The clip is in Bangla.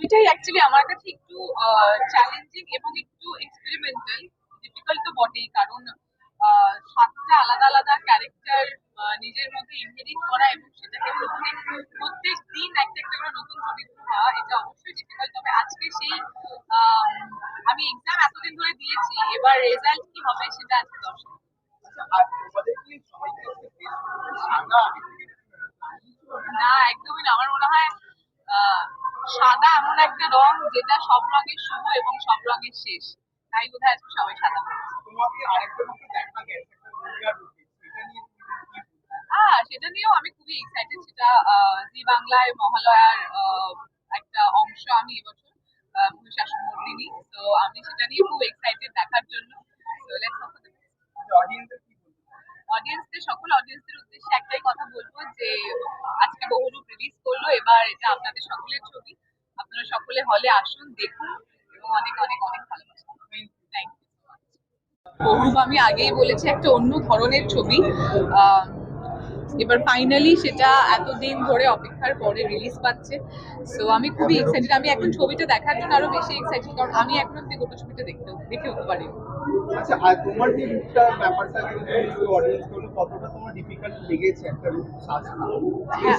ছবিটাই অ্যাকচুয়ালি আমার কাছে একটু চ্যালেঞ্জিং এবং একটু এক্সপেরিমেন্টাল ডিফিকাল্ট তো বটেই। কারণ সাতটা আলাদা আলাদা ক্যারেক্টার নিজের মধ্যে ইনহেরিট করা এবং সেটাকে প্রত্যেক প্রত্যেক দিন একটা একটা করে নতুন চরিত্র হওয়া এটা অবশ্যই ডিফিকাল্ট তবে আজকে সেই আমি এক্সাম এতদিন ধরে দিয়েছি এবার রেজাল্ট কি হবে সেটা আজকে দর্শক। থেকে না একদমই না। আমার মনে হয় আহ, সাদা এমন একটা রং যেটা সব রঙের শুরু এবং সব রঙের শেষ। তাই বোধ হয় আজকে সবাই সাদা তোমাকে আরেকটা মতো দেখা গেছে? হ্যাঁ সেটা নিয়েও আমি খুবই এক্সাইটেড সেটা জি বাংলায় মহালয়ার একটা অংশ আমি এবছর মহিষাসুর মর্দিনী তো আমি সেটা নিয়ে খুব এক্সাইটেড দেখার জন্য। অডিয়েন্সদের সকল অডিয়েন্সদের উদ্দেশ্যে একটাই কথা বলব যে আজকে বহুরূপ রিলিজ করল। এবার এটা আপনাদের সকলের ছবি। সকলে হলে আসুন দেখুন এবং অনেক অনেক অনেক ভালোবাসুন থ্যাংক ইউ বহুরূপ আমি আগেই বলেছি একটা অন্য ধরনের ছবি। এবার ফাইনালি সেটা এতদিন ধরে অপেক্ষার পরে রিলিজ পাচ্ছে। সো আমি খুবই এক্সাইটেড আমি এখন ছবিটা দেখার জন্য আরও বেশি এক্সাইটেড কারণ আমি এখন অব্দি গোটা ছবিটা দেখতে দেখে উঠতে পারি আচ্ছা আর তোমার যে রূপটা ব্যাপারটা অডিয়েন্স কতটা তোমার ডিফিকাল্ট লেগেছে একটা রূপ সাজতে। তোমার